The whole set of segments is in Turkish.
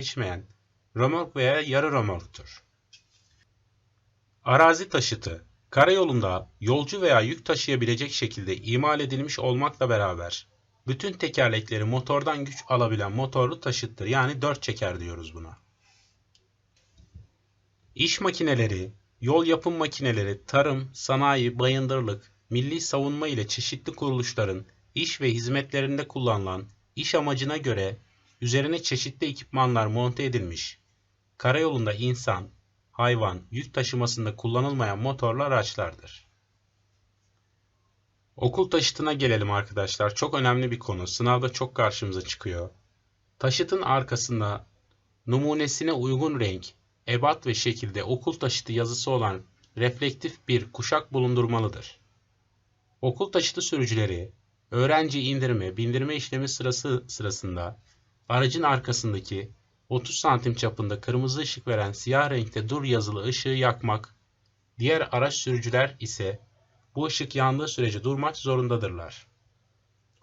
geçmeyen römork veya yarı römorktur. Arazi taşıtı, karayolunda yolcu veya yük taşıyabilecek şekilde imal edilmiş olmakla beraber bütün tekerlekleri motordan güç alabilen motorlu taşıttır. Yani dört çeker diyoruz buna. İş makineleri, yol yapım makineleri, tarım, sanayi, bayındırlık, milli savunma ile çeşitli kuruluşların iş ve hizmetlerinde kullanılan iş amacına göre üzerine çeşitli ekipmanlar monte edilmiş, karayolunda insan, hayvan, yük taşımasında kullanılmayan motorlu araçlardır. Okul taşıtına gelelim arkadaşlar. Çok önemli bir konu. Sınavda çok karşımıza çıkıyor. Taşıtın arkasında numunesine uygun renk, ebat ve şekilde okul taşıtı yazısı olan reflektif bir kuşak bulundurmalıdır. Okul taşıtı sürücüleri öğrenci indirme, bindirme işlemi sırası sırasında aracın arkasındaki 30 santim çapında kırmızı ışık veren siyah renkte dur yazılı ışığı yakmak, diğer araç sürücüler ise bu ışık yandığı sürece durmak zorundadırlar.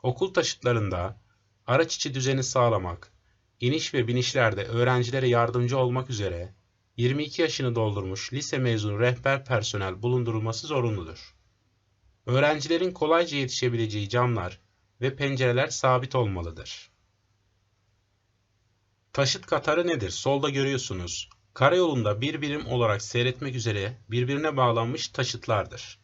Okul taşıtlarında araç içi düzeni sağlamak, iniş ve binişlerde öğrencilere yardımcı olmak üzere 22 yaşını doldurmuş lise mezunu rehber personel bulundurulması zorunludur. Öğrencilerin kolayca yetişebileceği camlar ve pencereler sabit olmalıdır. Taşıt katarı nedir? Solda görüyorsunuz. Karayolunda bir birim olarak seyretmek üzere birbirine bağlanmış taşıtlardır.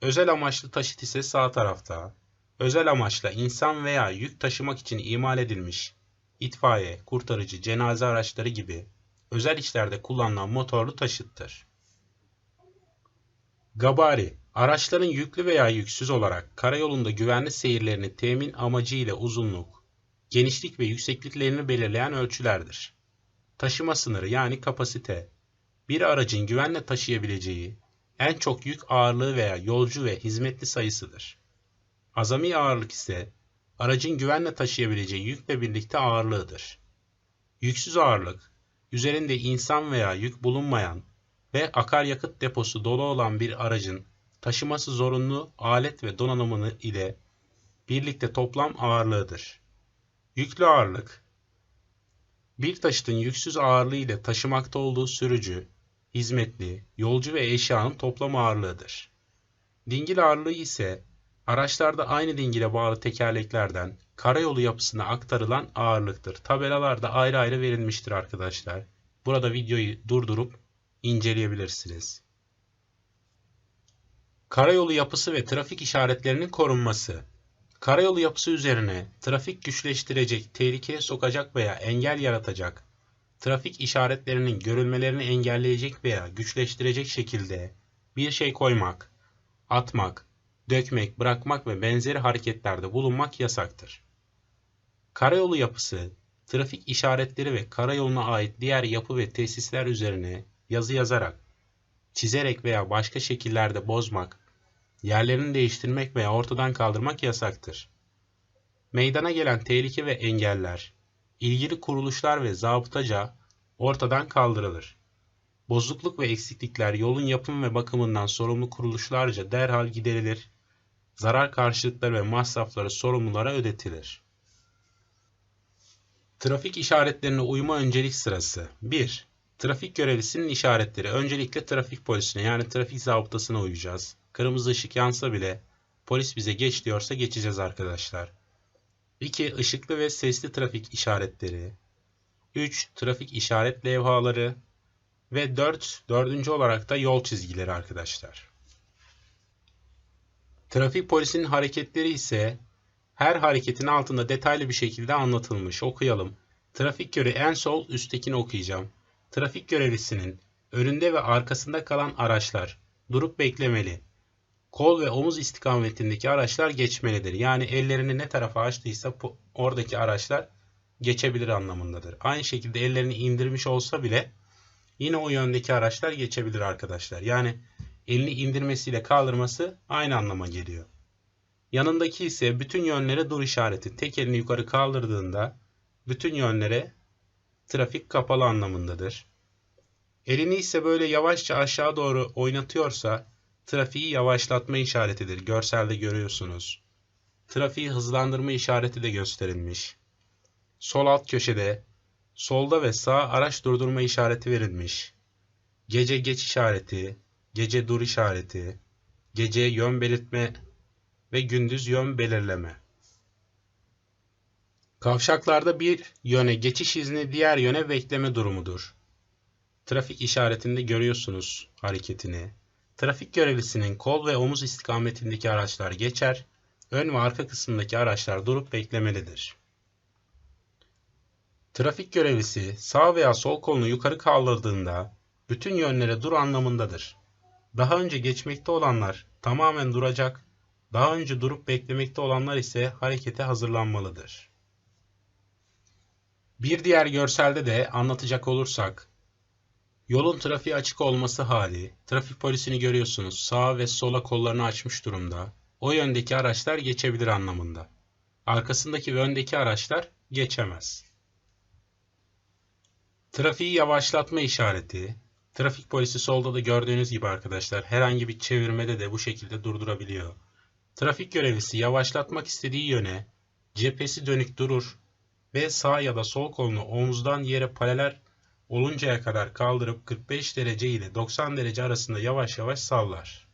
Özel amaçlı taşıt ise sağ tarafta. Özel amaçla insan veya yük taşımak için imal edilmiş itfaiye, kurtarıcı, cenaze araçları gibi özel işlerde kullanılan motorlu taşıttır. Gabari, araçların yüklü veya yüksüz olarak karayolunda güvenli seyirlerini temin amacı ile uzunluk, genişlik ve yüksekliklerini belirleyen ölçülerdir. Taşıma sınırı yani kapasite, bir aracın güvenle taşıyabileceği en çok yük ağırlığı veya yolcu ve hizmetli sayısıdır. Azami ağırlık ise aracın güvenle taşıyabileceği yükle birlikte ağırlığıdır. Yüksüz ağırlık, üzerinde insan veya yük bulunmayan ve akaryakıt deposu dolu olan bir aracın taşıması zorunlu alet ve donanımını ile birlikte toplam ağırlığıdır. Yüklü ağırlık, bir taşıtın yüksüz ağırlığı ile taşımakta olduğu sürücü, hizmetli, yolcu ve eşyanın toplam ağırlığıdır. Dingil ağırlığı ise araçlarda aynı dingile bağlı tekerleklerden karayolu yapısına aktarılan ağırlıktır. Tabelalarda ayrı ayrı verilmiştir arkadaşlar. Burada videoyu durdurup inceleyebilirsiniz. Karayolu yapısı ve trafik işaretlerinin korunması. Karayolu yapısı üzerine trafik güçleştirecek, tehlikeye sokacak veya engel yaratacak trafik işaretlerinin görülmelerini engelleyecek veya güçleştirecek şekilde bir şey koymak, atmak, dökmek, bırakmak ve benzeri hareketlerde bulunmak yasaktır. Karayolu yapısı, trafik işaretleri ve karayoluna ait diğer yapı ve tesisler üzerine yazı yazarak, çizerek veya başka şekillerde bozmak, yerlerini değiştirmek veya ortadan kaldırmak yasaktır. Meydana gelen tehlike ve engeller, ilgili kuruluşlar ve zabıtaca ortadan kaldırılır. Bozukluk ve eksiklikler yolun yapım ve bakımından sorumlu kuruluşlarca derhal giderilir, zarar karşılıkları ve masrafları sorumlulara ödetilir. Trafik işaretlerine uyma öncelik sırası 1. Trafik görevlisinin işaretleri. Öncelikle trafik polisine yani trafik zabıtasına uyacağız. Kırmızı ışık yansa bile polis bize geç diyorsa geçeceğiz arkadaşlar. 2. Işıklı ve sesli trafik işaretleri. 3. Trafik işaret levhaları. Ve 4. Dördüncü olarak da yol çizgileri arkadaşlar. Trafik polisinin hareketleri ise her hareketin altında detaylı bir şekilde anlatılmış. Okuyalım. Trafik görevi en sol üsttekini okuyacağım. Trafik görevlisinin önünde ve arkasında kalan araçlar durup beklemeli kol ve omuz istikametindeki araçlar geçmelidir. Yani ellerini ne tarafa açtıysa oradaki araçlar geçebilir anlamındadır. Aynı şekilde ellerini indirmiş olsa bile yine o yöndeki araçlar geçebilir arkadaşlar. Yani elini indirmesiyle kaldırması aynı anlama geliyor. Yanındaki ise bütün yönlere dur işareti. Tek elini yukarı kaldırdığında bütün yönlere trafik kapalı anlamındadır. Elini ise böyle yavaşça aşağı doğru oynatıyorsa trafiği yavaşlatma işaretidir. Görselde görüyorsunuz. Trafiği hızlandırma işareti de gösterilmiş. Sol alt köşede Solda ve sağ araç durdurma işareti verilmiş. Gece geç işareti, gece dur işareti, gece yön belirtme ve gündüz yön belirleme. Kavşaklarda bir yöne geçiş izni diğer yöne bekleme durumudur. Trafik işaretinde görüyorsunuz hareketini. Trafik görevlisinin kol ve omuz istikametindeki araçlar geçer, ön ve arka kısmındaki araçlar durup beklemelidir. Trafik görevlisi sağ veya sol kolunu yukarı kaldırdığında bütün yönlere dur anlamındadır. Daha önce geçmekte olanlar tamamen duracak, daha önce durup beklemekte olanlar ise harekete hazırlanmalıdır. Bir diğer görselde de anlatacak olursak, yolun trafiğe açık olması hali, trafik polisini görüyorsunuz sağa ve sola kollarını açmış durumda. O yöndeki araçlar geçebilir anlamında. Arkasındaki ve öndeki araçlar geçemez. Trafiği yavaşlatma işareti, trafik polisi solda da gördüğünüz gibi arkadaşlar herhangi bir çevirmede de bu şekilde durdurabiliyor. Trafik görevlisi yavaşlatmak istediği yöne cephesi dönük durur ve sağ ya da sol kolunu omuzdan yere paralel oluncaya kadar kaldırıp 45 derece ile 90 derece arasında yavaş yavaş sallar.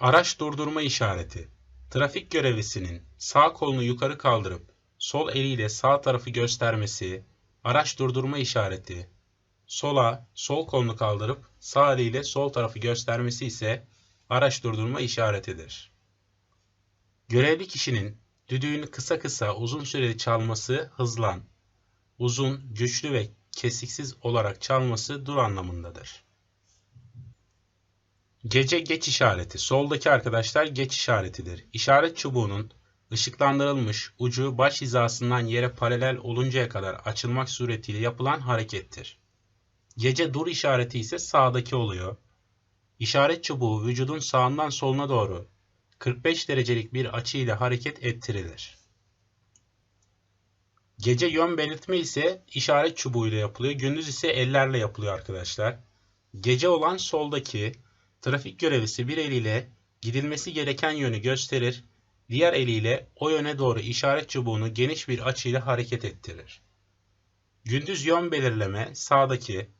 Araç durdurma işareti. Trafik görevlisinin sağ kolunu yukarı kaldırıp sol eliyle sağ tarafı göstermesi, araç durdurma işareti. Sola, sol kolunu kaldırıp sağ eliyle sol tarafı göstermesi ise araç durdurma işaretidir. Görevli kişinin düdüğünü kısa kısa uzun süreli çalması hızlan, uzun, güçlü ve kesiksiz olarak çalması dur anlamındadır. Gece geç işareti. Soldaki arkadaşlar geç işaretidir. İşaret çubuğunun ışıklandırılmış ucu baş hizasından yere paralel oluncaya kadar açılmak suretiyle yapılan harekettir. Gece dur işareti ise sağdaki oluyor. İşaret çubuğu vücudun sağından soluna doğru 45 derecelik bir açı ile hareket ettirilir. Gece yön belirtme ise işaret çubuğu ile yapılıyor. Gündüz ise ellerle yapılıyor arkadaşlar. Gece olan soldaki trafik görevlisi bir eliyle gidilmesi gereken yönü gösterir, diğer eliyle o yöne doğru işaret çubuğunu geniş bir açıyla hareket ettirir. Gündüz yön belirleme sağdaki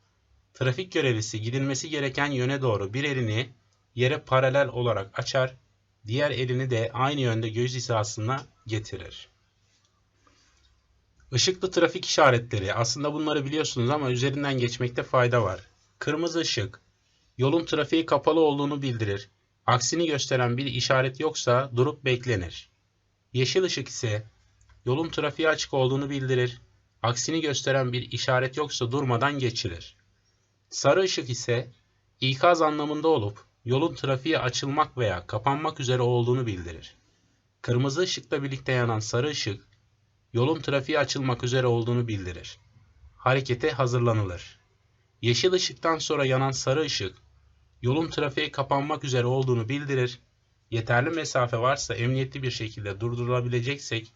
trafik görevlisi gidilmesi gereken yöne doğru bir elini yere paralel olarak açar, diğer elini de aynı yönde göz hizasına getirir. Işıklı trafik işaretleri aslında bunları biliyorsunuz ama üzerinden geçmekte fayda var. Kırmızı ışık yolun trafiği kapalı olduğunu bildirir. Aksini gösteren bir işaret yoksa durup beklenir. Yeşil ışık ise yolun trafiğe açık olduğunu bildirir. Aksini gösteren bir işaret yoksa durmadan geçilir. Sarı ışık ise ikaz anlamında olup yolun trafiğe açılmak veya kapanmak üzere olduğunu bildirir. Kırmızı ışıkla birlikte yanan sarı ışık yolun trafiğe açılmak üzere olduğunu bildirir. Harekete hazırlanılır. Yeşil ışıktan sonra yanan sarı ışık yolun trafiğe kapanmak üzere olduğunu bildirir. Yeterli mesafe varsa emniyetli bir şekilde durdurulabileceksek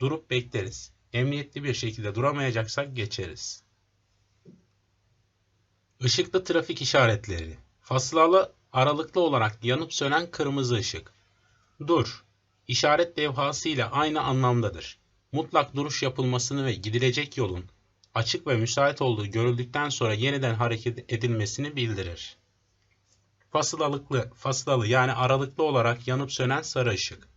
durup bekleriz. Emniyetli bir şekilde duramayacaksak geçeriz. Işıklı trafik işaretleri. Fasılalı aralıklı olarak yanıp sönen kırmızı ışık. Dur. İşaret levhası ile aynı anlamdadır. Mutlak duruş yapılmasını ve gidilecek yolun açık ve müsait olduğu görüldükten sonra yeniden hareket edilmesini bildirir. Fasılalıklı, fasılalı yani aralıklı olarak yanıp sönen sarı ışık.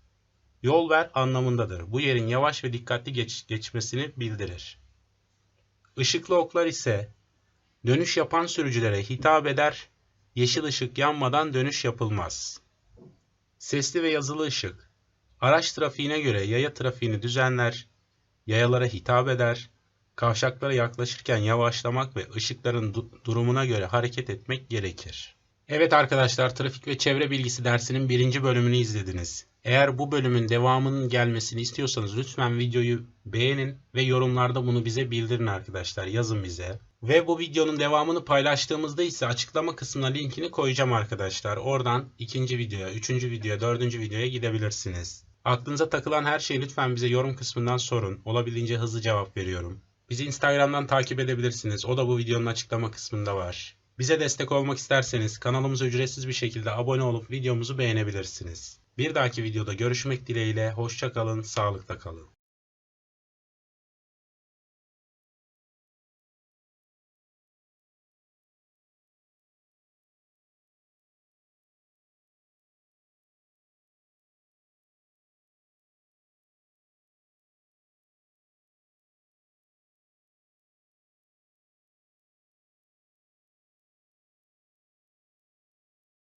Yol ver anlamındadır. Bu yerin yavaş ve dikkatli geç, geçmesini bildirir. Işıklı oklar ise dönüş yapan sürücülere hitap eder, yeşil ışık yanmadan dönüş yapılmaz. Sesli ve yazılı ışık, araç trafiğine göre yaya trafiğini düzenler, yayalara hitap eder, kavşaklara yaklaşırken yavaşlamak ve ışıkların du durumuna göre hareket etmek gerekir. Evet arkadaşlar trafik ve çevre bilgisi dersinin birinci bölümünü izlediniz. Eğer bu bölümün devamının gelmesini istiyorsanız lütfen videoyu beğenin ve yorumlarda bunu bize bildirin arkadaşlar yazın bize. Ve bu videonun devamını paylaştığımızda ise açıklama kısmına linkini koyacağım arkadaşlar. Oradan ikinci videoya, üçüncü videoya, dördüncü videoya gidebilirsiniz. Aklınıza takılan her şeyi lütfen bize yorum kısmından sorun. Olabildiğince hızlı cevap veriyorum. Bizi Instagram'dan takip edebilirsiniz. O da bu videonun açıklama kısmında var. Bize destek olmak isterseniz kanalımıza ücretsiz bir şekilde abone olup videomuzu beğenebilirsiniz. Bir dahaki videoda görüşmek dileğiyle hoşça kalın, sağlıkla kalın.